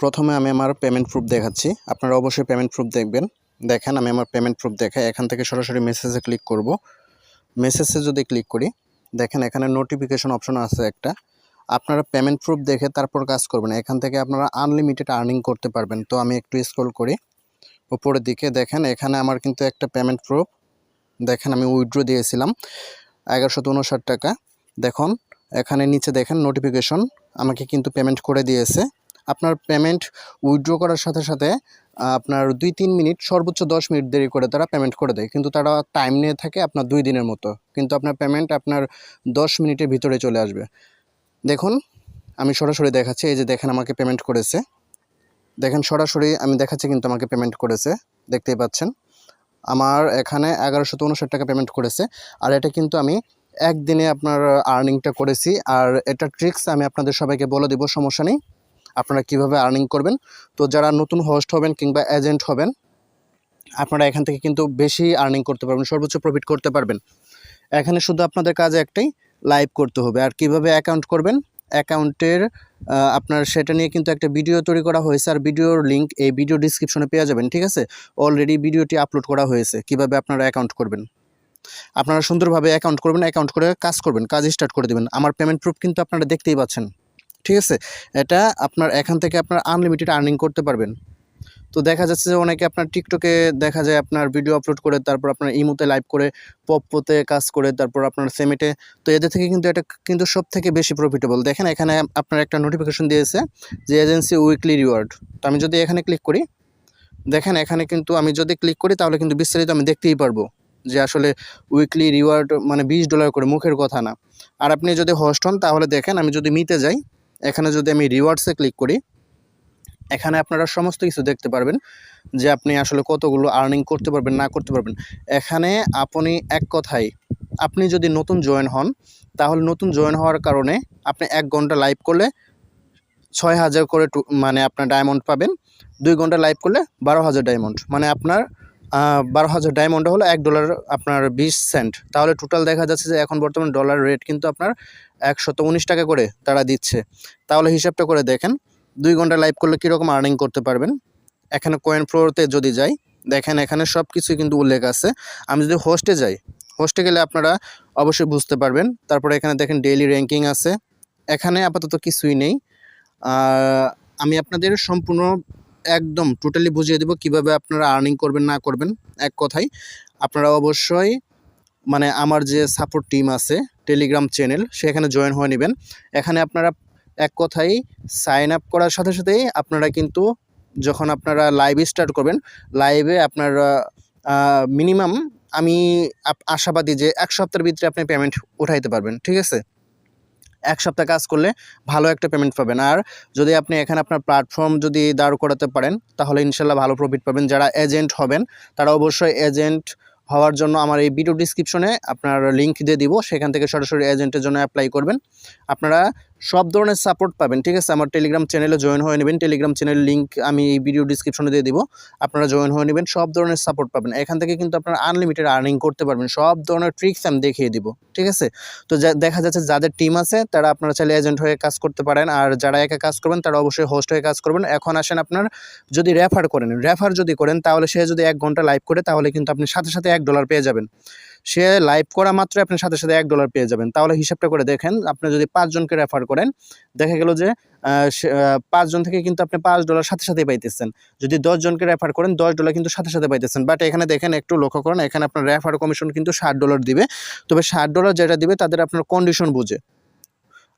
প্রথমে আমি আমার পেমেন্ট প্রুফ দেখাচ্ছি। আপনারা অবশ্যই পেমেন্ট প্রুফ দেখবেন। দেখেন, আমি আমার পেমেন্ট প্রুফ দেখাই। এখান থেকে সরাসরি মেসেজে ক্লিক করব। মেসেজে যদি ক্লিক করি, দেখেন এখানে নোটিফিকেশন অপশন আছে একটা। আপনারা পেমেন্ট প্রুফ দেখে তারপর কাজ করবেন। এখান থেকে আপনারা আনলিমিটেড আর্নিং করতে পারবেন। তো আমি একটু স্ক্রল করি। উপরের দিকে দেখেন, এখানে আমার কিন্তু একটা পেমেন্ট প্রুফ দেখেন, আমি উইথড্র দিয়েছিলাম। এগারোশো উনষাট টাকা। দেখুন, এখানে নিচে দেখেন নোটিফিকেশন আমাকে কিন্তু পেমেন্ট করে দিয়েছে। আপনার পেমেন্ট উইথড্র করার সাথে সাথে আপনার দুই তিন মিনিট, সর্বোচ্চ দশ মিনিট দেরি করে তারা পেমেন্ট করে দেয়। কিন্তু তারা টাইম নিয়ে থাকে আপনার দুই দিনের মতো। কিন্তু আপনার পেমেন্ট আপনার দশ মিনিটের ভিতরে চলে আসবে। দেখুন, আমি সরাসরি দেখাচ্ছি, এই যে দেখেন আমাকে পেমেন্ট করেছে। দেখেন সরাসরি আমি দেখাচ্ছি কিন্তু আমাকে পেমেন্ট করেছে। দেখতেই পাচ্ছেন, আমার এখানে এগারোশো উনষাট টাকা পেমেন্ট করেছে। আর এটা কিন্তু আমি একদিনে আপনার আর্নিংটা করেছি। আর এটা ট্রিক্স আমি আপনাদের সবাইকে বলে দেবো, সমস্যা নেই। আপনারা কীভাবে আর্নিং করবেন? তো যারা নতুন হোস্ট হবেন কিংবা এজেন্ট হবেন, আপনারা এখান থেকে কিন্তু বেশি আর্নিং করতে পারবেন, সর্বোচ্চ প্রফিট করতে পারবেন। এখানে শুধু আপনাদের কাজ একটাই লাইভ করতে হবে। আর কীভাবে অ্যাকাউন্ট করবেন? অ্যাকাউন্টের আপনার সেটা নিয়ে কিন্তু একটা ভিডিও তৈরি করা হয়েছে, আর ভিডিওর লিঙ্ক এই ভিডিও ডিসক্রিপশনে পেয়ে যাবেন, ঠিক আছে? অলরেডি ভিডিওটি আপলোড করা হয়েছে, কীভাবে আপনারা অ্যাকাউন্ট করবেন? আপনারা সুন্দরভাবে অ্যাকাউন্ট করবেন অ্যাকাউন্ট করে কাজ করবেন, কাজ স্টার্ট করে দেবেন। আমার পেমেন্ট প্রুফ কিন্তু আপনারা দেখতেই পাচ্ছেন। ঠিক আছে? এটা আপনার এখান থেকে আপনার আনলিমিটেড আর্নিং করতে পারবেন। তো দেখা যাচ্ছে যে অনেকে আপনার টিকটকে দেখা যায় আপনার ভিডিও আপলোড করে, তারপর আপনার ইমোতে লাইভ করে পপতে কাজ করে, তারপর আপনার সেমেটে তো এদের থেকে কিন্তু এটা কিন্তু সব থেকে বেশি প্রফিটেবল দেখেন এখানে আপনার একটা নোটিফিকেশন দিয়েছে যে এজেন্সি উইকলি রিওয়ার্ড তো আমি যদি এখানে ক্লিক করি, দেখেন এখানে কিন্তু আমি যদি ক্লিক করি, তাহলে কিন্তু বিস্তারিত আমি দেখতেই পারব যে আসলে উইকলি রিওয়ার্ড মানে বিশ ডলার করে মুখের কথা না। আর আপনি যদি হোস্ট হন, তাহলে দেখেন আমি যদি মিতে যাই এখানে যদি আমি রিওয়ার্ডসে ক্লিক করি, এখানে আপনারা সমস্ত কিছু দেখতে পারবেন যে আপনি আসলে কতগুলো আর্নিং করতে পারবেন, না করতে পারবেন। এখানে আপনি এক কথায়, আপনি যদি নতুন জয়েন হন, তাহলে নতুন জয়েন হওয়ার কারণে আপনি এক ঘণ্টা লাইভ করলে ছয় হাজার করে মানে আপনার ডায়মন্ড পাবেন, দুই ঘণ্টা লাইভ করলে বারো হাজার ডায়মন্ড মানে আপনার বারো হাজার ডায়মন্ড হলো এক ডলার আপনার বিশ সেন্ট তাহলে টোটাল দেখা যাচ্ছে যে এখন বর্তমান ডলার রেট কিন্তু আপনার একশত উনিশ টাকা করে তারা দিচ্ছে। তাহলে হিসাবটা করে দেখেন, দুই ঘণ্টা লাইভ করলে কীরকম আর্নিং করতে পারবেন? এখানে কয়েন ফ্লোরতে যদি যাই, দেখেন এখানে সব কিছুই কিন্তু উল্লেখ আছে। আমি যদি হোস্টে যাই হোস্টে গেলে আপনারা অবশ্যই বুঝতে পারবেন। তারপরে এখানে দেখেন ডেইলি র্যাঙ্কিং আছে। এখানে আপাতত কিছুই নেই। আমি আপনাদের সম্পূর্ণ একদম টোটালি বুঝিয়ে দেবো কীভাবে আপনারা আর্নিং করবেন, না করবেন। এক কথায়, আপনারা অবশ্যই মানে আমার যে সাপোর্ট টিম আছে টেলিগ্রাম চ্যানেল সেখানে জয়েন হয়ে নেবেন। এখানে আপনারা এক কথায় সাইন আপ করার সাথে সাথেই আপনারা কিন্তু যখন আপনারা লাইভ স্টার্ট করবেন লাইভে আপনার মিনিমাম আমি আশাবাদী যে এক সপ্তাহের ভিতরে আপনি পেমেন্ট উঠাইতে পারবেন, ঠিক আছে? এক সপ্তাহ কাজ করলে ভালো একটা পেমেন্ট পাবেন। আর যদি আপনি এখানে আপনার প্ল্যাটফর্ম যদি দাঁড় করাতে পারেন, তাহলে ইনশাল্লাহ ভালো প্রফিট পাবেন। যারা এজেন্ট হবেন, তারা অবশ্যই এজেন্ট হওয়ার জন্য আমার এই ভিডিও ডিসক্রিপশনে আপনার লিঙ্ক দিয়ে দিব। সেখান থেকে সরাসরি এজেন্টের জন্য অ্যাপ্লাই করবেন। আপনারা সব ধরনের সাপোর্ট পাবেন, ঠিক আছে? আমার টেলিগ্রাম চ্যানেলে জয়েন হয়ে নেবেন। টেলিগ্রাম চ্যানেলের লিঙ্ক আমি এই ভিডিও ডিসক্রিপশনে দিয়ে দিব। আপনারা জয়েন হয়ে নেবেন, সব ধরনের সাপোর্ট পাবেন। এখান থেকে কিন্তু আপনারা আনলিমিটেড আর্নিং করতে পারবেন। সব ধরনের ট্রিক্স আমি দেখিয়ে দিব, ঠিক আছে? তো দেখা যাচ্ছে যাদের টিম আছে, তারা আপনারা চাইলে এজেন্ট হয়ে কাজ করতে পারেন। আর যারা একা কাজ করবেন, তারা অবশ্যই হোস্ট হয়ে কাজ করবেন। এখন আসেন আপনার, যদি রেফার করেন রেফার যদি করেন, তাহলে সে যদি এক ঘণ্টা লাইভ করে, তাহলে কিন্তু আপনি সাথে সাথে এক ডলার পেয়ে যাবেন। সে লাইভ করা মাত্র আপনি সাথে সাথে এক ডলার পেয়ে যাবেন। তাহলে হিসাবটা করে দেখেন, আপনি যদি পাঁচজনকে রেফার করেন, দেখা গেল যে পাঁচজন থেকে কিন্তু আপনি পাঁচ ডলার সাথে সাথে পাইতেছেন। যদি দশজনকে রেফার করেন, দশ ডলার কিন্তু সাথে সাথে পাইতেছেন। বাট এখানে দেখেন, একটু লক্ষ্য করেন, এখানে আপনার রেফার কমিশন কিন্তু ষাট ডলার দিবে। তবে ষাট ডলার যেটা দিবে, তাদের আপনার কন্ডিশন বুঝে।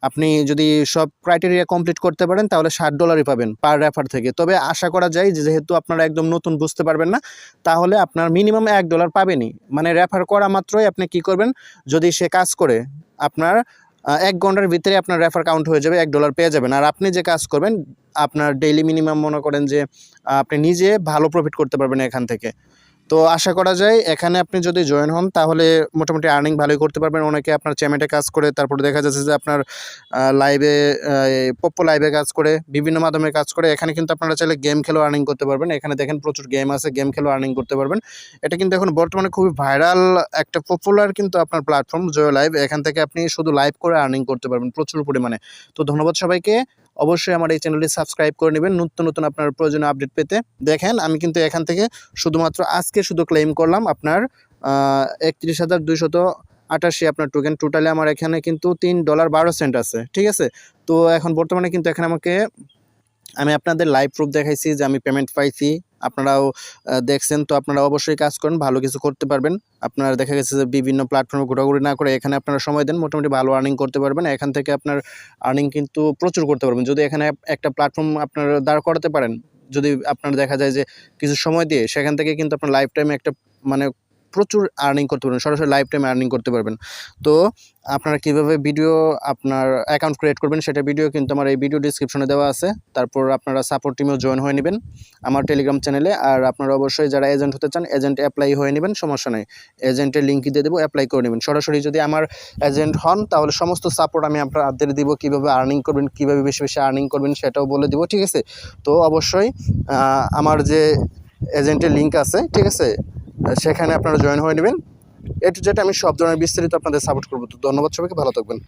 আপনি যদি সব ক্রাইটেরিয়া কমপ্লিট করতে পারেন, তাহলে ষাট ডলারই পাবেন পার রেফার থেকে। তবে আশা করা যায় যেহেতু আপনারা একদম নতুন বুঝতে পারবেন না, তাহলে আপনার মিনিমাম এক ডলার পাবেনই। মানে রেফার করা মাত্রই আপনি কি করবেন, যদি সে কাজ করে, আপনার এক ঘণ্টার ভিতরে আপনার রেফার কাউন্ট হয়ে যাবে, এক ডলার পেয়ে যাবেন। আর আপনি যে কাজ করবেন, আপনার ডেইলি মিনিমাম মনে করেন যে আপনি নিজে ভালো প্রফিট করতে পারবেন এখান থেকে। তো আশা করা যায় এখানে আপনি যদি জয়েন হন, তাহলে মোটামুটি আর্নিং ভালোই করতে পারবেন। অনেকে আপনার চ্যামেটে কাজ করে, তারপরে দেখা যাচ্ছে যে আপনার লাইভে পপ্পো লাইভে কাজ করে, বিভিন্ন মাধ্যমে কাজ করে, এখানে কিন্তু আপনারা চাইলে গেম খেলেও আর্নিং করতে পারবেন। এখানে দেখেন প্রচুর গেম আছে গেম খেলেও আর্নিং করতে পারবেন। এটা কিন্তু এখন বর্তমানে খুবই ভাইরাল একটা পপুলার কিন্তু আপনার প্ল্যাটফর্ম জয় লাইভ এখান থেকে আপনি শুধু লাইভ করে আর্নিং করতে পারবেন প্রচুর পরিমাণে। তো ধন্যবাদ সবাইকে। অবশ্যই আমার এই চ্যানেলটি সাবস্ক্রাইব করে নেবেন। নতুন নতুন আপনার প্রয়োজনীয় আপডেট পেতে দেখেন, আমি কিন্তু এখান থেকে শুধুমাত্র আজকে শুধু ক্লেম করলাম আপনার একত্রিশ হাজার দুইশত আটাশি আপনার টোকেন টোটালি আমার এখানে কিন্তু তিন ডলার বারো সেন্ট আছে, ঠিক আছে? তো এখন বর্তমানে কিন্তু এখানে আমাকে, আমি আপনাদের লাইভ প্রুফ দেখাইছি যে আমি পেমেন্ট পাইছি। আপনারাও দেখছেন, তো আপনারা অবশ্যই কাজ করেন, ভালো কিছু করতে পারবেন। আপনারা দেখা গেছে যে বিভিন্ন প্ল্যাটফর্মে ঘোরাঘুরি না করে এখানে আপনারা সময় দেন, মোটামুটি ভালো আর্নিং করতে পারবেন। এখান থেকে আপনার আর্নিং কিন্তু প্রচুর করতে পারবেন। যদি এখানে একটা প্ল্যাটফর্ম আপনার দাঁড় করাতে পারেন, যদি আপনার দেখা যায় যে কিছু সময় দিয়ে, সেখান থেকে কিন্তু আপনার লাইফ টাইমে একটা মানে প্রচুর আর্নিং করতে পারবেন, সরাসরি লাইফ টাইমে আর্নিং করতে পারবেন। তো আপনারা কীভাবে ভিডিও আপনার অ্যাকাউন্ট ক্রিয়েট করবেন সেটা ভিডিও কিন্তু আমার এই ভিডিও ডিসক্রিপশনে দেওয়া আছে। তারপর আপনারা সাপোর্ট টিমেও জয়েন হয়ে নেবেন আমার টেলিগ্রাম চ্যানেলে আর আপনারা অবশ্যই যারা এজেন্ট হতে চান এজেন্ট অ্যাপ্লাই হয়ে নেবেন, সমস্যা নেই। এজেন্টের লিঙ্ক দিয়ে দেবো অ্যাপ্লাই করে নেবেন। সরাসরি যদি আমার এজেন্ট হন, তাহলে সমস্ত সাপোর্ট আমি আপনাদের দিব, কীভাবে আর্নিং করবেন, কীভাবে বেশি বেশি আর্নিং করবেন সেটাও বলে দিব, ঠিক আছে? তো অবশ্যই আমার যে এজেন্টের লিঙ্ক আছে, ঠিক আছে? সেখানে আপনারা জয়েন হয়ে নেবেন। টু যেটা আমি সব ধরনের বিস্তারিত আপনাদের সাপোর্ট করব। তো ধন্যবাদ সবাইকে, ভালো থাকবেন।